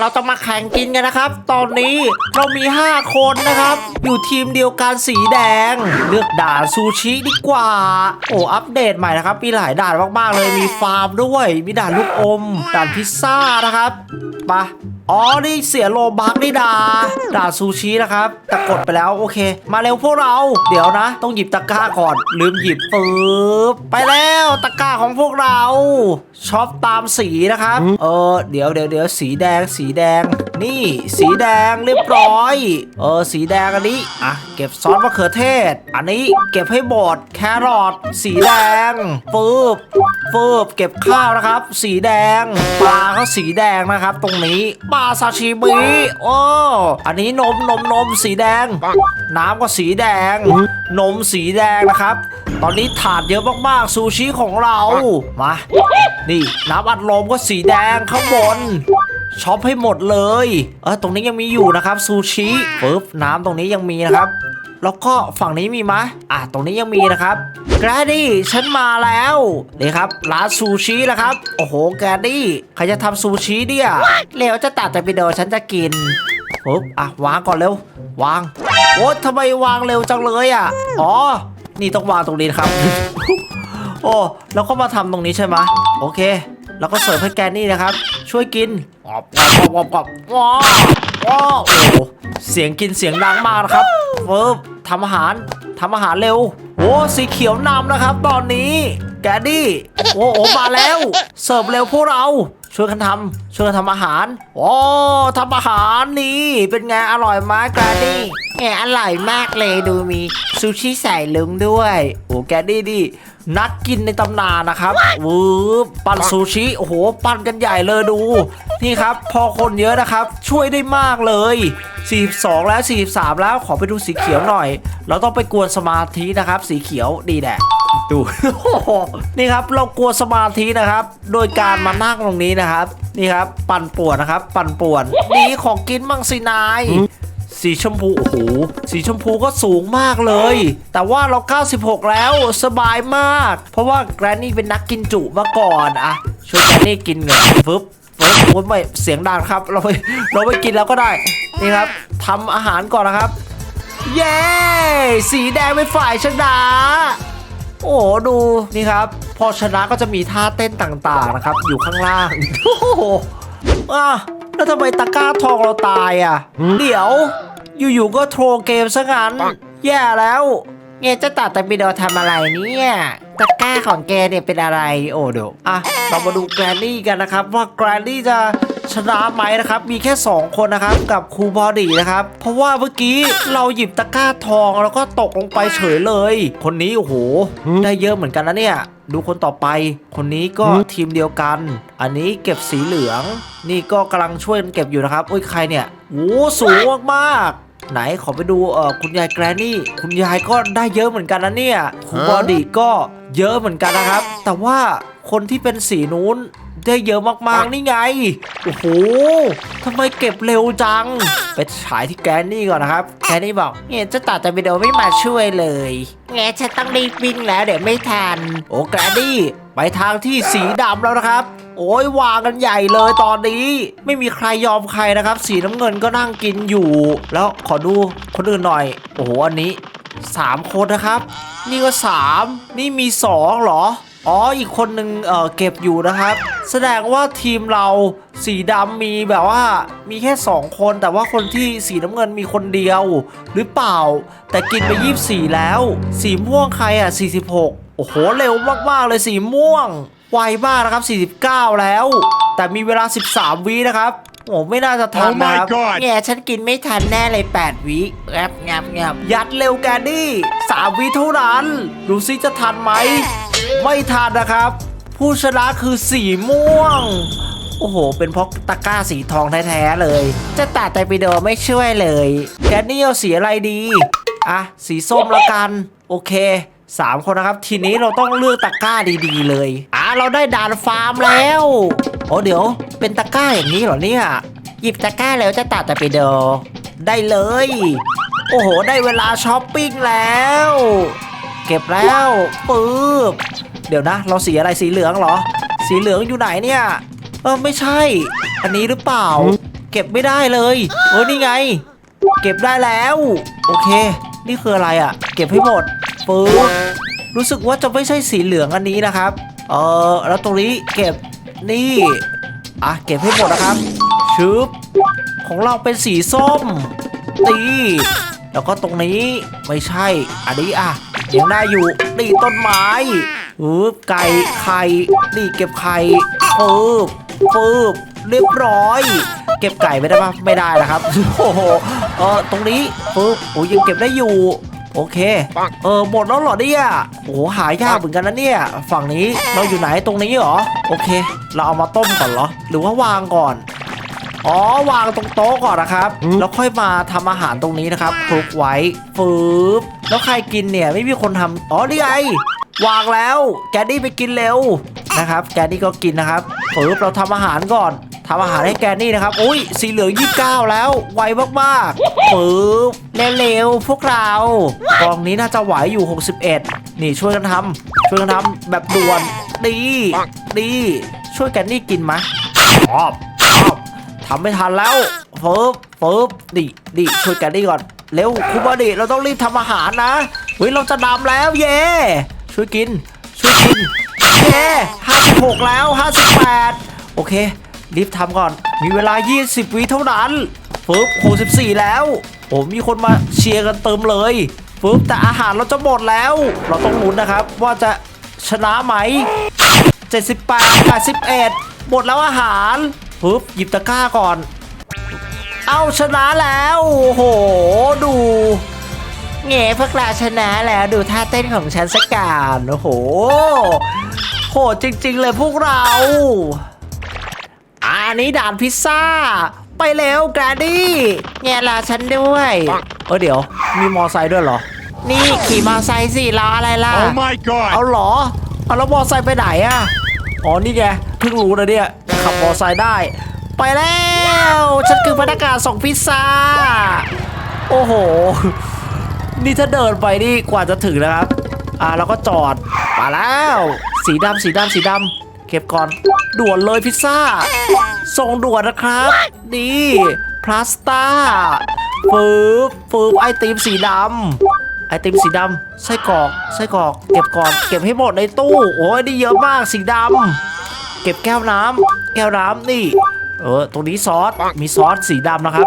เราจะมาแข่งกินกันนะครับ ตอนนี้เรามี 5 คนนะครับ อยู่ทีมเดียวกันสีแดง เลือกด่านซูชิดีกว่า โอ้อัปเดตใหม่นะครับ มีหลายด่านมากๆเลยมีฟาร์มด้วย มีด่านลูกอม ด่านพิซซ่านะครับไปะ อ๋อ นี่เสียโลบักนี่ดา ด่าซูชินะครับ แต่กดไปแล้วโอเค มาเร็วพวกเรา เดี๋ยวนะ ต้องหยิบตะกร้าก่อน ลืมหยิบปึ๊บ ไปแล้วตะกร้าของพวกเรา ชอบตามสีนะครับ เออ เดี๋ยวเดี๋ยวเดี๋ยวสีแดงสีแดง นี่สีแดงเรียบร้อย เออสีแดงอันนี้ อะ เก็บซอสมะเขือเทศ อันนี้เก็บให้หมดแครอทสีแดงปึ๊บปึ๊บเก็บข้าวนะครับ สีแดงปลาก็สีแดงนะครับ ตรงนี้ปลาซาชิมิโอ้อันนี้นมนมนมสีแดง น้ำก็สีแดง นมสีแดงนะครับ ตอนนี้ถาดเยอะมากๆซูชิของเรามานี่น้ำอัดลมก็สีแดงข้างบน ช็อปให้หมดเลยเออตรงนี้ยังมีอยู่นะครับซูชิปึ๊บน้ำตรงนี้ยังมีนะครับ แล้วก็ฝั่งนี้มีไหมอะตรงนี้ยังมีนะครับแกรดี้ฉันมาแล้วนี่ครับร้านซูชิแล้วครับ โอ้โหแกรดี้ใครจะทำซูชิเนี่ยเร็วจะตัดแต่วิดีโอฉันจะกินปึ๊บอะวางก่อนเร็ว วางโอ๊ยทำไมวางเร็วจังเลยอะอ๋อนี่ต้องวางตรงนี้ครับ โอ้แล้วก็มาทำตรงนี้ใช่ไหมโอเค แล้วก็เสิร์ฟให้แกนี่นะครับ ช่วยกินกรอบกรอบกรอบกรอบว้าวว้าวโอ้โหเสียงกินเสียงดังมากนะครับเฟิร์บทำอาหารทำอาหารเร็วโอ้สีเขียวนำนะครับ ตอนนี้แกดี้โอ้โหมาแล้ว เสิร์ฟเร็วพวกเราช่วยกันทำช่วยกันทำอาหารโอ้ทำอาหารนี่เป็นไงอร่อยไหมแกดี้แหมอร่อยมากเลยดูมีซูชิใส่ลุงด้วย โอ้แกดี้ดิ นักกินในตำนานนะครับวืบปั้นซูชิโอ้โหปั้นกันใหญ่เลยดู นี่ครับ พอคนเยอะนะครับ ช่วยได้มากเลย 42 แล้ว 43 แล้วขอไปดูสีเขียวหน่อย เราต้องไปกวนสมาธินะครับ สีเขียวดีแดะดูนี่ครับเรากลัวสมาธินะครับ โดยการมานั่งตรงนี้นะครับ นี่ครับ ปั่นป่วนนะครับ ปั่นป่วนนี่ของกินมั่งสินาย สีชมพู โอ้โห สีชมพูก็สูงมากเลย แต่ว่าเรา 96 แล้วสบายมาก เพราะว่าแกรนนี่เป็นนักกินจุมาก่อนอะช่วยแกรนนี่กินเงินฟึบฟึบโอ้ยไม่เสียงดังครับ เราไม่เราไม่กินแล้วก็ได้ นี่ครับทำอาหารก่อนนะครับ เย้ สีแดงเป็นฝ่ายชนะโอ้โหดูนี่ครับ พอชนะก็จะมีท่าเต้นต่างๆนะครับ อยู่ข้างล่าง โอ้โหอะ แล้วทำไมตะกร้าทองเราตายอะ เดี๋ยว อยู่ๆก็โทรเกมซะงั้น แย่แล้ว เงจะตัดแต่วิดีโอทำอะไรเนี่ยตะกร้าของแกเนี่ยเป็นอะไรโอ้เดี๋ยวอะเรามาดูแกรนนี่กันนะครับ ว่าแกรนนี่จะชนะไหมนะครับ มีแค่ 2 คนนะครับ กับครูบอดีนะครับ เพราะว่าเมื่อกี้เราหยิบตะกร้าทองแล้วก็ตกลงไปเฉยเลย คนนี้โอ้โห ได้เยอะเหมือนกันนะเนี่ย ดูคนต่อไป คนนี้ก็ทีมเดียวกัน อันนี้เก็บสีเหลือง นี่ก็กำลังช่วยกันเก็บอยู่นะครับ อุ้ยใครเนี่ยโอ้สูงมากๆ ไหนขอไปดูเออคุณยายแกรนนี่ คุณยายก็ได้เยอะเหมือนกันนะเนี่ยคุณบอดี้ก็เยอะเหมือนกันนะครับ แต่ว่าคนที่เป็นสีนู้นได้เยอะมากๆนี่ไง โอ้โหทำไมเก็บเร็วจัง ไปฉายที่แกรนนี่ก่อนนะครับ แกรนนี่บอกเนี่ยจะตัดแต่วิดีโอไม่มาช่วยเลยแงฉันต้องรีบวิ่งแล้วเดี๋ยวไม่ทัน โอ้แกรนนี่ไปทางที่สีดำแล้วนะครับ โอ้ยวางกันใหญ่เลยตอนนี้ ไม่มีใครยอมใครนะครับ สีน้ำเงินก็นั่งกินอยู่ แล้วขอดูคนอื่นหน่อย โอ้โหอันนี้ 3 คนนะครับ นี่ก็ 3 นี่มี2เหรอ อ๋ออีกคนหนึ่งเออเก็บอยู่นะครับ แสดงว่าทีมเราสีดำมีแบบว่ามีแค่ 2 คน แต่ว่าคนที่สีน้ำเงินมีคนเดียว หรือเปล่า แต่กินไป 24 แล้ว สีม่วงใครอะ 46 โอ้โห เร็วมาก ๆ เลยสีม่วง ไวมากนะครับ 49 แล้ว แต่มีเวลา 13 วินะครับโอ้ไม่น่าจะทัน Oh my นะครับ God แง่ฉันกินไม่ทันแน่เลย 8 วิแอบงับงับยัดเร็วแกนดี้3วิเท่านั้น ดูซิจะทันไหม ไม่ทันนะครับ ผู้ชนะคือสีม่วง โอ้โห เป็นเพราะตะกร้าสีทองแท้ๆเลย จะตัดแต่วิดีโอไม่ช่วยเลย แกนนี่เอาสีอะไรดี อะ สีส้มละกัน โอเค สามคนนะครับ ทีนี้เราต้องเลือกตะกร้าดีๆ เลยอะเราได้ด่านฟาร์มแล้วโอ้เดี๋ยวเป็นตะกร้าอย่างนี้เหรอเนี่ยหยิบตะกร้าแล้วจะตัดแต่วิดีโอได้เลย โอ้โห ได้เวลาช้อปปิ้งแล้ว เก็บแล้วปึ๊บเดี๋ยวนะ เราสีอะไรสีเหลืองเหรอ สีเหลืองอยู่ไหนเนี่ยเออไม่ใช่ อันนี้หรือเปล่า เก็บไม่ได้เลยเออนี่ไง เก็บได้แล้ว โอเค นี่คืออะไรอะ่ะ เก็บให้หมด ปึ๊บรู้สึกว่าจะไม่ใช่สีเหลืองอันนี้นะครับ เออแล้วตรงนี้เก็บนี่อะเก็บให้หมดนะครับชึบของเราเป็นสีส้มตีแล้วก็ตรงนี้ไม่ใช่ อันนี้อะยังได้อยู่นี่ต้นไม้ปึ๊บไก่ไข่นี่เก็บไข่ปึ๊บปึ๊บเรียบร้อย เก็บไก่ไม่ได้ปะไม่ได้นะครับโอ้โหเออตรงนี้ปึ๊บโอ้ยยังเก็บได้อยู่ โอเค เออหมดแล้วเหรอเนี่ยโอ้โหหายากเหมือนกันนะเนี่ย ฝั่งนี้เราอยู่ไหนตรงนี้เหรอ โอเค เราเอามาต้มก่อนเหรอ หรือว่าวางก่อน อ๋อวางตรงโต๊ะก่อนนะครับ แล้วค่อยมาทำอาหารตรงนี้นะครับคลุกไว้ฟืบแล้วใครกินเนี่ยไม่มีคนทำอ๋อนี่ไงวางแล้ว แกดดี้ไปกินเร็วนะครับ แกดดี้ก็กินนะครับฟืบเราทำอาหารก่อน ทำอาหารให้แกดดี้นะครับ อุ้ยสีเหลือง29แล้ว ไวมากๆฟืบเร็วๆพวกเรากองนี้น่าจะไหวอยู่ 61 นี่ช่วยกันทำช่วยกันทำแบบด่วน ดี ดี ช่วยแกดดี้กินไหมชอบชอบทำไม่ทันแล้วเฟิบเฟิบดิดิช่วยกันดิก่อนเร็วคุณบอดีเราต้องรีบทำอาหารนะเฮ้ยเราจะดำแล้วเย่ช่วยกิน ช่วยกินเย่ห้าสิบหกแล้วห้าสิบแปดโอเค รีบทำก่อน มีเวลา 20 วิเท่านั้นฟึบ64แล้วโอ้มีคนมาเชียร์กันเติมเลยฟึบแต่อาหารเราจะหมดแล้ว เราต้องลุ้นนะครับ ว่าจะชนะไหม 78 81 หมดแล้วอาหารปึ๊บหยิบตะกร้าก่อน เอาชนะแล้ว โอ้โห ดูเง่พวกเราชนะแล้วดูท่าเต้นของฉันสักการโอ้โห โหดจริง ๆ เลยพวกเรา อันนี้ด่านพิซซ่า ไปเร็วแกรดดี้แง่ลาฉันด้วยเออเดี๋ยว มีมอไซค์ด้วยเหรอ นี่ขี่มอไซค์สิรออะไรล่ะ Oh my god! เอาเหรอเอาแล้วมอไซค์ไปไหนอะอ๋อนี่ไงเพิ่งรู้นะเนี่ยขับมอไซค์ได้ ไปแล้วฉันคือพนักงานส่งพิซซ่าโอ้โห นี่ถ้าเดินไปนี่กว่าจะถึงนะครับ อ่าแล้วก็จอดมาแล้ว สีดำสีดำสีดำเก็บก่อน ด่วนเลยพิซซ่า ส่งด่วนนะครับนี่พลาสต้าฟืบฟืบไอติมสีดำไอติมสีดำไส้กรอกไส้กรอกเก็บก่อนเก็บให้หมดในตู้ โอ้ยนี่เยอะมากสีดำเก็บแก้วน้ำแก้วน้ำนี่ เออตรงนี้ซอสมีซอสสีดำนะครับ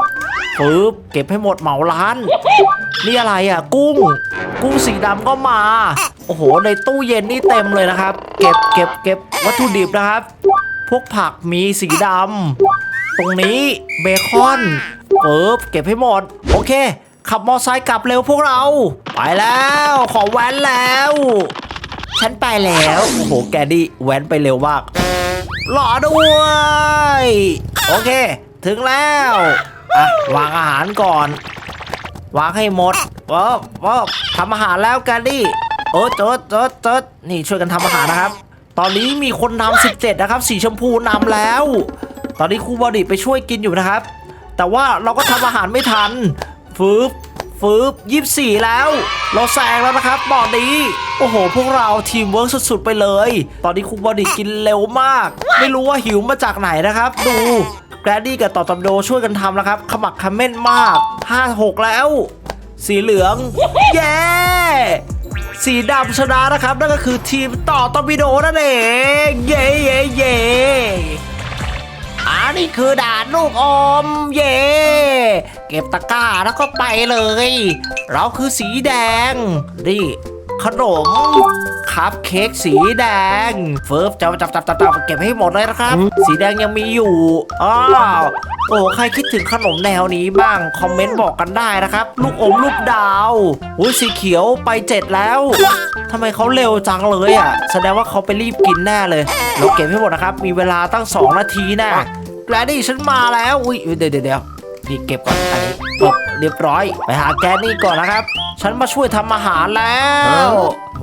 ปึ๊บเก็บให้หมดเหมาร้าน นี่อะไรอะ กุ้ง กุ้งสีดำก็มา โอ้โห ในตู้เย็นนี่เต็มเลยนะครับ เก็บเก็บเก็บวัตถุดิบนะครับ พวกผักมีสีดำตรงนี้เบคอนปึ๊บเก็บให้หมด โอเค ขับมอไซค์กลับเร็วพวกเรา ไปแล้ว ขอแว้นแล้ว ฉันไปแล้ว โอ้โห แกดี้แว้นไปเร็วมากรอด้วย โอเค ถึงแล้วอะวางอาหารก่อน วางให้หมดป๊อบป๊อบทำอาหารแล้วแกดี้ เออเจดเจดเจดนี่ช่วยกันทำอาหารนะครับ ตอนนี้มีคนนำ17 นะครับ สีชมพูนำแล้ว ตอนนี้ครูบอดี้ไปช่วยกินอยู่นะครับ แต่ว่าเราก็ทำอาหารไม่ทันฟืบฟืบยี่สี่แล้ว เราแซงแล้วนะครับตอนนี้ โอ้โห พวกเราทีมเวิร์กสุดๆไปเลย ตอนนี้ครูบอดี้กินเร็วมาก ไม่รู้ว่าหิวมาจากไหนนะครับ ดูแกรดดี้กับต่อตัมโดช่วยกันทำนะครับ ขมักเขม้นมาก 5-6 แล้ว สีเหลือง เย้ สีดำชนะนะครับนั่นก็คือทีมต่อตอมิโดนั่นเองเย้เย้เย้อันนี้คือด่านลูกอมเย้เก็บตะกร้าแล้วก็ไปเลย เราคือสีแดงนี่ขนม คัพเค้กสีแดงเฟิร์ฟจับจับจับจับจับเก็บให้หมดเลยนะครับ สีแดงยังมีอยู่อ้าวโอ้ใครคิดถึงขนมแนวนี้บ้าง คอมเมนต์บอกกันได้นะครับ ลูกอมลูกดาวอุ้ยสีเขียวไปเจ็ดแล้วทำไมเขาเร็วจังเลยอะ แสดงว่าเขาไปรีบกินแน่เลยเราเก็บให้หมดนะครับ มีเวลาตั้ง 2 นาทีแน่แกลดี้ฉันมาแล้วอุ้ยเดี๋ยวเดี๋ยวเดี๋ยวนี่เก็บก่อนอันนี้ปึ๊บเรียบร้อย ไปหาแกนนี่ก่อนนะครับ ฉันมาช่วยทำอาหารแล้ว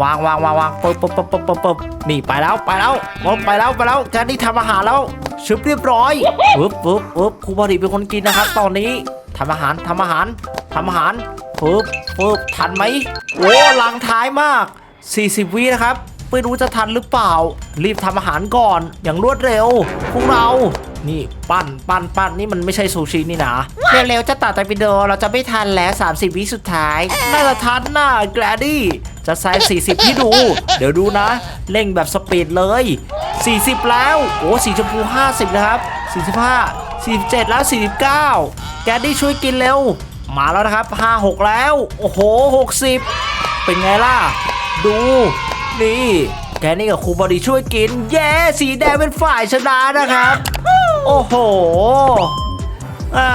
วางวางวางวางปึ๊บปึ๊บปึ๊บปึ๊บปึ๊บนี่ไปแล้วไปแล้วปึ๊บไปแล้วไปแล้วแกนนี่ทำอาหารแล้วชุบเรียบร้อยปึ๊บปึ๊บปึ๊บครูบอดีเป็นคนกินนะครับ ตอนนี้ทำอาหารทำอาหารทำอาหารปึ๊บปึ๊บทันไหมโอ้หลังท้ายมาก 40 วินะครับไม่รู้จะทันหรือเปล่า รีบทำอาหารก่อนอย่างรวดเร็วพวกเรา นี่ปั้นปั้นปั้นนี่มันไม่ใช่ซูชินี่นะเร็วๆจะตัดแต่วิดีโอเราจะไม่ทันแล้ว 30 วิสุดท้ายน่าจะทันน่ะแกรดี้จะแซง40พี่ดู เดี๋ยวดูนะ เร่งแบบสปีดเลย 40 แล้ว โอ้สีชมพู 50 นะครับ 45 47 แล้ว 49 แกรดี้ช่วยกินเร็ว มาแล้วนะครับ 56 แล้ว โอ้โห 60 เป็นไงล่ะ ดู นี่ แกนี่กับครูบอดีช่วยกิน เย้ สีแดงเป็นฝ่ายชนะนะครับ โอ้โห อะ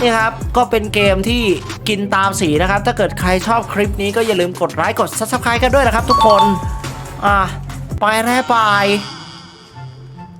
นี่ครับ ก็เป็นเกมที่กินตามสีนะครับ ถ้าเกิดใครชอบคลิปนี้ก็อย่าลืมกดไลค์กด subscribe กันด้วยนะครับทุกคน อะ ไปแล้วบาย